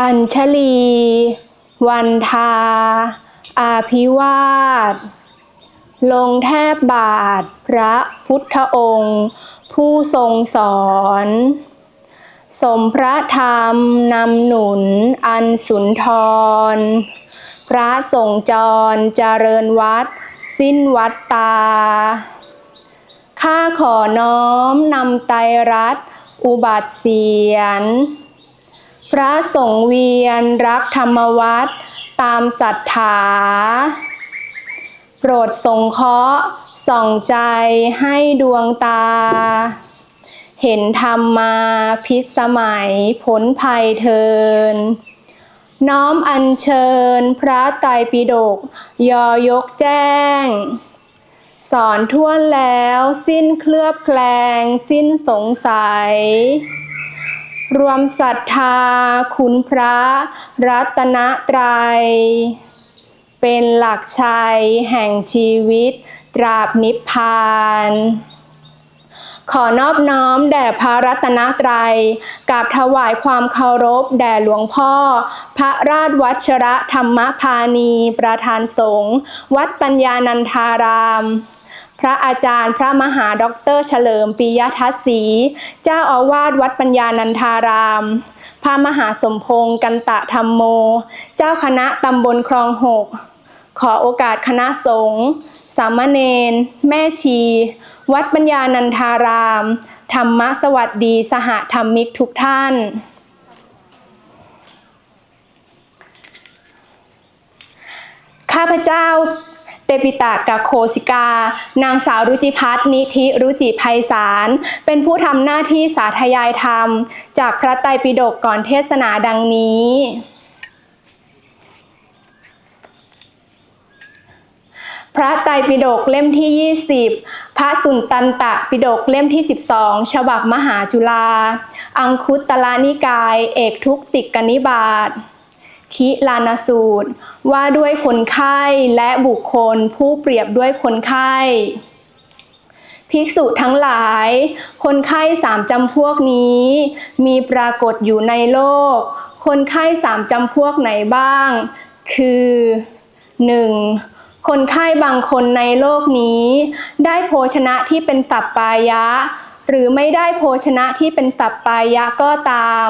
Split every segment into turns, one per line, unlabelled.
อัญชลี วันทา อาภิวาทลงแทบบาทพระพุทธองค์ ผู้ทรงสอน สมพระธรรมนำหนุนอันสุนทร พระสงฆ์จรเจริญวัด สิ้นวัดตา ข้าขอน้อมนำไตรัตอุบัติเสียน พระสงฆ์เวียนรักธรรมวัดตามศรัทธา โปรดสงเคราะห์ส่องใจให้ดวงตา เห็นธรรมมาพิสมัยพ้นภัยเทิน น้อมอัญเชิญพระไตรปิฎกยอยกแจ้ง สอนทั่วแล้วสิ้นเคลือบแคลงสิ้นสงสัย รวมศรัทธาคุณพระรัตนตรัย เป็นหลักชัยแห่งชีวิตตราบนิพพานขอนอบน้อมแด่พระรัตนตรัยกราบถวายความเคารพแด่หลวงพ่อ พระราชวัชระธรรมพานี ประธานสงฆ์วัดปัญญานันทาราม พระอาจารย์ พระมหาด็อกเตอร์เฉลิมปิยทัศน์ศรีเจ้าอาวาสวัดปัญญานันทาราม พระมหาสมพงศ์กันตะธรรมโม เจ้าคณะตำบลคลองหก ขอโอกาสคณะสงฆ์สามเณรแม่ชี วัดปัญญานันทาราม ธรรมสวัสดีสหธรรมิกทุกท่านข้าพเจ้า เตปิตากะโคสิกา นางสาวรุจิพัฒนิธิรุจิภัยสาร เป็นผู้ทำหน้าที่สาธยายธรรม จากพระไตรปิฎกก่อนเทศนาดังนี้พระไตรปิฎกเล่มที่ 20 พระสุนตันตะปิฎกเล่มที่ 12 ฉบับมหาจุฬาอังคุตลานิกาย เอกทุกติกนิบาต คิลานสูตร ว่าด้วยคนไข้และบุคคลผู้เปรียบด้วยคนไข้ภิกษุทั้งหลาย คนไข้สามจำพวกนี้ มีปรากฏอยู่ในโลก คนไข้สามจำพวกไหนบ้าง คือ 1. คนไข้บางคนในโลกนี้ ได้โภชนะที่เป็นตับปายะ หรือไม่ได้โภชนะที่เป็นตับปายะก็ตาม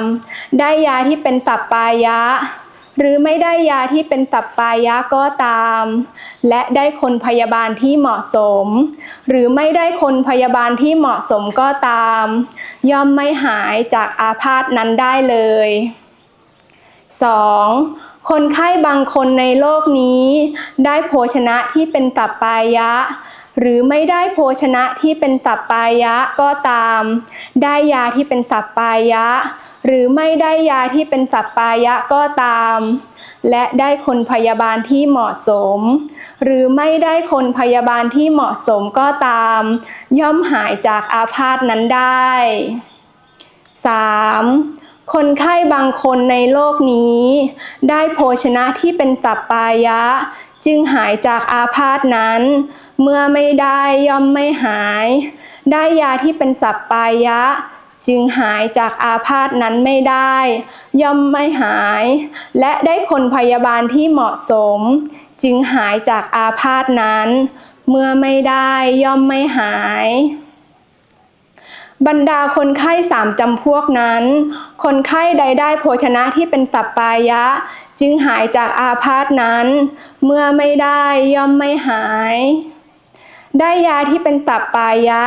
ได้ยาที่เป็นตับปายะ หรือไม่ได้ยาที่เป็นตับปายะก็ตาม และได้คนพยาบาลที่เหมาะสม หรือไม่ได้คนพยาบาลที่เหมาะสมก็ตาม ย่อมไม่หายจากอาพาธนั้นได้เลย 2. คนไข้บางคนในโลกนี้ ได้โภชนะที่เป็นตับปายะ หรือไม่ได้โภชนะที่เป็นตับปายะก็ตาม ได้ยาที่เป็นสับปายะ หรือไม่ได้ยาที่เป็นสับปายะก็ตาม และได้คนพยาบาลที่เหมาะสม หรือไม่ได้คนพยาบาลที่เหมาะสมก็ตาม ย่อมหายจากอาพาธนั้นได้ 3. คนไข้บางคนในโลกนี้ ได้โภชนะที่เป็นสัปปายะ จึงหายจากอาพาธนั้น เมื่อไม่ได้ย่อมไม่หาย ได้ยาที่เป็นสัปปายะ จึงหายจากอาพาธนั้นไม่ได้ ย่อมไม่หาย และได้คนพยาบาลที่เหมาะสม จึงหายจากอาพาธนั้น เมื่อไม่ได้ย่อมไม่หาย บรรดาคนไข้สามจำพวกนั้น คนไข้ใดได้โภชนะที่เป็นตับปายะ จึงหายจากอาพาธนั้น เมื่อไม่ได้ย่อมไม่หายได้ยาที่เป็นตับปายะ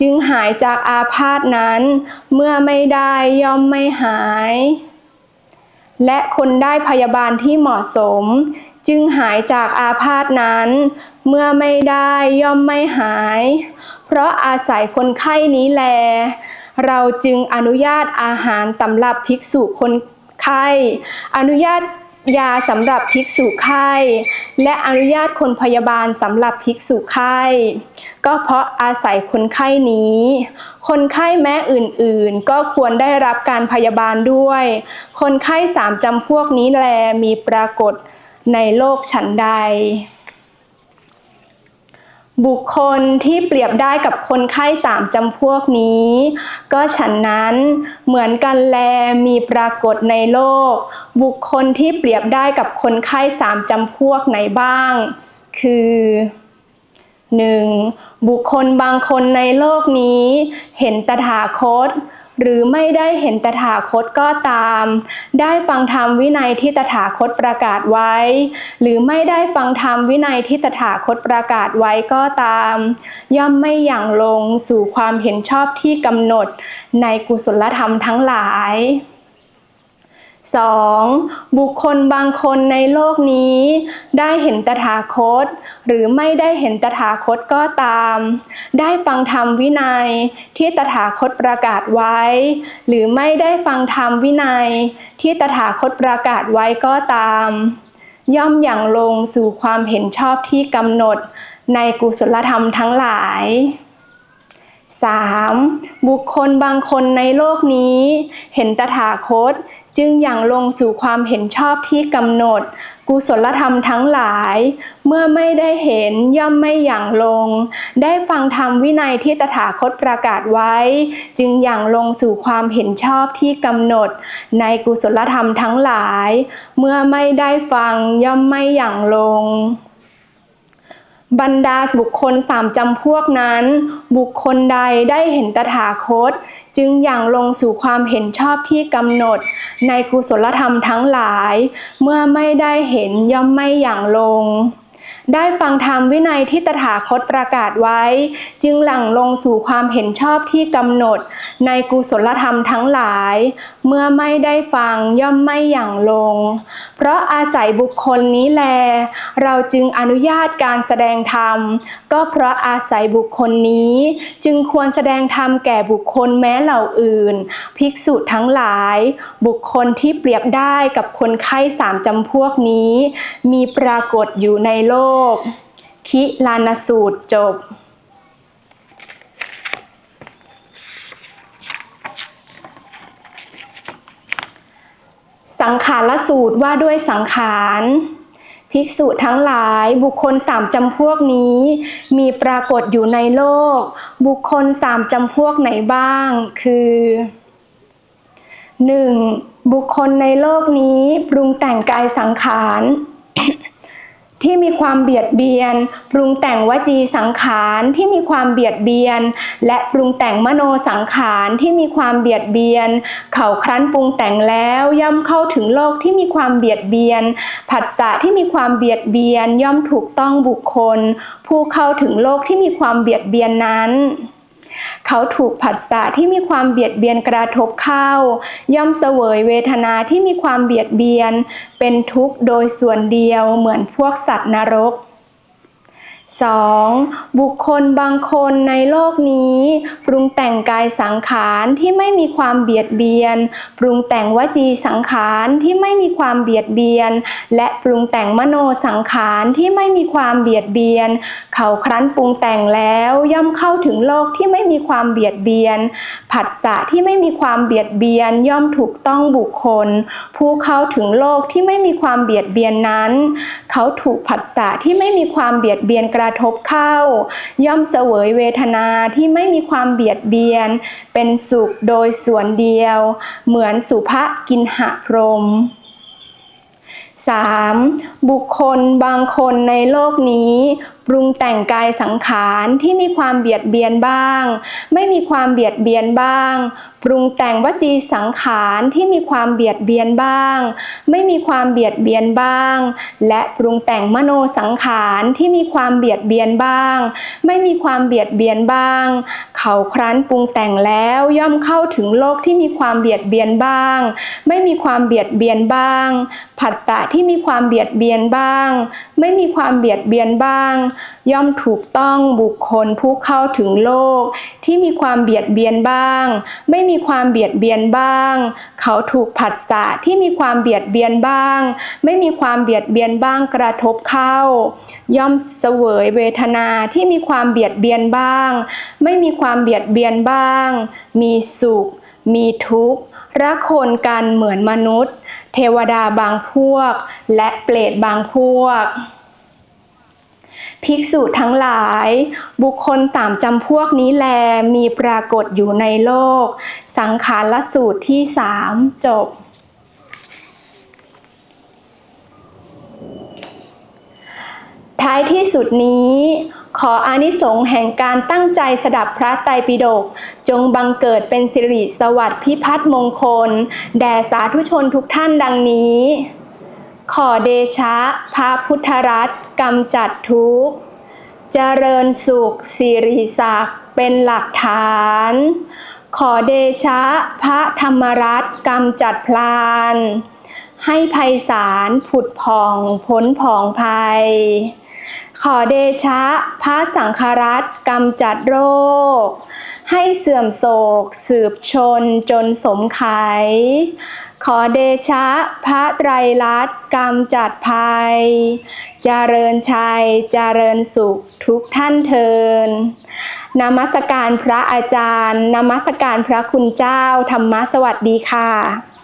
จึงหายจากอาพาธนั้น เมื่อไม่ได้ย่อมไม่หาย และคนได้พยาบาลที่เหมาะสม จึงหายจากอาพาธนั้น เมื่อไม่ได้ย่อมไม่หาย เพราะอาศัยคนไข้นี้แล เราจึงอนุญาตอาหารสำหรับภิกษุคนไข้ อนุญาต ยาสำหรับภิกษุไข้และอนุญาตคนพยาบาลสำหรับภิกษุไข้ก็เพราะอาศัยคนไข้นี้ คนไข้แม้อื่นๆ ก็ควรได้รับการพยาบาลด้วย คนไข้สามจำพวกนี้แลมีปรากฏในโลกฉันใด บุคคลที่เปรียบได้กับคนไข้สามจำพวกนี้ ก็ฉันนั้นเหมือนกันแลมีปรากฏในโลก บุคคลที่เปรียบได้กับคนไข้สามจำพวกไหนบ้าง คือ 1. บุคคลบางคนในโลกนี้ เห็นตถาคต หรือไม่ได้เห็นตถาคตก็ตาม ได้ฟังธรรมวินัยที่ตถาคตประกาศไว้ หรือไม่ได้ฟังธรรมวินัยที่ตถาคตประกาศไว้ก็ตาม ย่อมไม่อย่างลงสู่ความเห็นชอบที่กำหนดในกุศลธรรมทั้งหลาย 2. บุคคลบางคนในโลกนี้ ได้เห็นตถาคต หรือไม่ได้เห็นตถาคตก็ตาม ได้ฟังธรรมวินัยที่ตถาคตประกาศไว้ หรือไม่ได้ฟังธรรมวินัยที่ตถาคตประกาศไว้ก็ตาม ย่อมอย่างลงสู่ความเห็นชอบที่กำหนดในกุศลธรรมทั้งหลาย 3. บุคคลบางคนในโลกนี้ เห็นตถาคต จึงอย่างลงสู่ความเห็นชอบที่กำหนด กุศลธรรมทั้งหลาย เมื่อไม่ได้เห็นย่อมไม่อย่างลง ได้ฟังธรรมวินัยที่ตถาคตประกาศไว้ จึงอย่างลงสู่ความเห็นชอบที่กำหนด ในกุศลธรรมทั้งหลาย เมื่อไม่ได้ฟังย่อมไม่อย่างลง บรรดาบุคคลสามจำพวกนั้น บุคคลใดได้เห็นตถาคต จึงอย่างลงสู่ความเห็นชอบที่กำหนด ในกุศลธรรมทั้งหลาย เมื่อไม่ได้เห็นย่อมไม่อย่างลง ได้ฟังธรรมวินัยที่ตถาคตประกาศไว้ จึงหลั่งลงสู่ความเห็นชอบที่กำหนด ในกุศลธรรมทั้งหลาย เมื่อไม่ได้ฟังย่อมไม่อย่างลง เพราะอาศัยบุคคลนี้แล เราจึงอนุญาตการแสดงธรรม ก็เพราะอาศัยบุคคลนี้ จึงควรแสดงธรรมแก่บุคคลแม้เหล่าอื่น ภิกษุทั้งหลาย บุคคลที่เปรียบได้กับคนไข้สามจำพวกนี้ มีปรากฏอยู่ในโลกคิลานสูตรจบ สังขารสูตรว่าด้วยสังขารภิกษุทั้งหลายบุคคลสามจำพวกนี้ มีปรากฏอยู่ในโลก บุคคลสามจำพวกไหนบ้าง คือ 1. บุคคลในโลกนี้ปรุงแต่งกายสังขาร ที่มีความเบียดเบียน ปรุงแต่งวจีสังขารที่มีความเบียดเบียน และปรุงแต่งมโนสังขารที่มีความเบียดเบียน เข่าครั้นปรุงแต่งแล้วย่อมเข้าถึงโลกที่มีความเบียดเบียน ผัสสะที่มีความเบียดเบียนย่อมถูกต้องบุคคล ผู้เข้าถึงโลกที่มีความเบียดเบียนนั้น เขาถูกผัสสะที่มีความเบียดเบียนกระทบเข้า ย่อมเสวยเวทนาที่มีความเบียดเบียน เป็นทุกข์โดยส่วนเดียวเหมือนพวกสัตว์นรก 2. บุคคลบางคนในโลกนี้ ปรุงแต่งกายสังขารที่ไม่มีความเบียดเบียน ปรุงแต่งวจีสังขารที่ไม่มีความเบียดเบียน และปรุงแต่งมโนสังขารที่ไม่มีความเบียดเบียน เขาครั้นปรุงแต่งแล้วย่อมเข้าถึงโลกที่ไม่มีความเบียดเบียน ผัสสะที่ไม่มีความเบียดเบียนย่อมถูกต้องบุคคล ผู้เข้าถึงโลกที่ไม่มีความเบียดเบียนนั้น เขาถูกผัสสะที่ไม่มีความเบียดเบียนกระทบเข้า ย่อมเสวยเวทนาที่ไม่มีความเบียดเบียน เป็นสุขโดยส่วนเดียว เหมือนสุภกินหะพรหม 3. บุคคลบางคนในโลกนี้ ปรุงแต่งกายสังขารที่มีความเบียดเบียนบ้าง ไม่มีความเบียดเบียนบ้าง ปรุงแต่งวจีสังขารที่มีความเบียดเบียนบ้าง ไม่มีความเบียดเบียนบ้าง และปรุงแต่งมโนสังขารที่มีความเบียดเบียนบ้าง ไม่มีความเบียดเบียนบ้าง เขาครั้นปรุงแต่งแล้วย่อมเข้าถึงโลกที่มีความเบียดเบียนบ้าง ไม่มีความเบียดเบียนบ้าง ผัสสะที่มีความเบียดเบียนบ้าง ไม่มีความเบียดเบียนบ้างย่อมถูกต้องบุคคลผู้เข้าถึงโลก ที่มีความเบียดเบียนบ้าง ไม่มีความเบียดเบียนบ้าง เขาถูกผัสสะที่มีความเบียดเบียนบ้าง ไม่มีความเบียดเบียนบ้างกระทบเข้า ย่อมเสวยเวทนาที่มีความเบียดเบียนบ้าง ไม่มีความเบียดเบียนบ้าง มีสุข มีทุกข์รักคนกันเหมือนมนุษย์ เทวดาบางพวก และเปรตบางพวก ภิกษุทั้งหลาย บุคคลตามจำพวกนี้แลมีปรากฏอยู่ในโลก สังขารละสูตรที่สามจบ ท้ายที่สุดนี้ขออานิสงส์แห่งการตั้งใจสดับพระไตรปิฎกจงบังเกิดเป็นสิริสวัสดิ์พิพัฒน์มงคล แด่สาธุชนทุกท่านดังนี้ ขอเดชะพระพุทธรัตน์กำจัดทุกข์เจริญสุขสิริศักดิ์เป็นหลักฐาน ขอเดชะพระธรรมรัตน์กำจัดพลาน ให้ภัยสารผุดผ่องพ้นผ่องภัย ขอเดชะพระสังฆรัตน์กำจัดโรค ให้เสื่อมโศก สืบชนจนสมไข ขอเดชะพระไตรลัตน์กำจัดภัย เจริญชัย เจริญสุขทุกท่านเทินนมัสการพระอาจารย์ นมัสการพระคุณเจ้า ธรรมะสวัสดีค่ะ